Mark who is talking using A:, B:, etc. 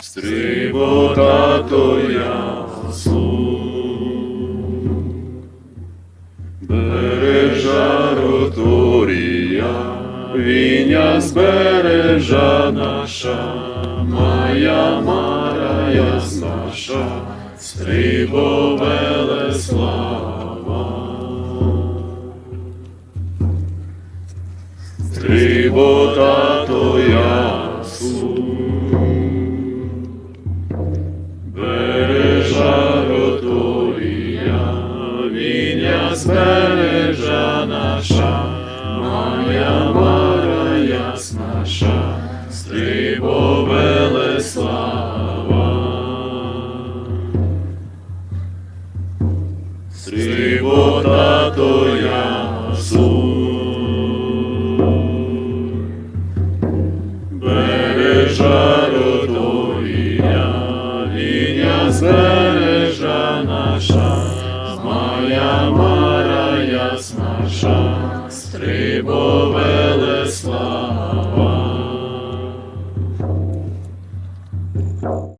A: Стрібота то ясу. Бережа роторія, віня збережа наша, моя мара яснаша, стрибо Велеслава. Стрибо то ясу. Віня збережа наша, моя мара яснаша, стрибо Велеслава. Стрибо тато ясу. Бережа родовія, віня збережа моя мара ясна, стрибо.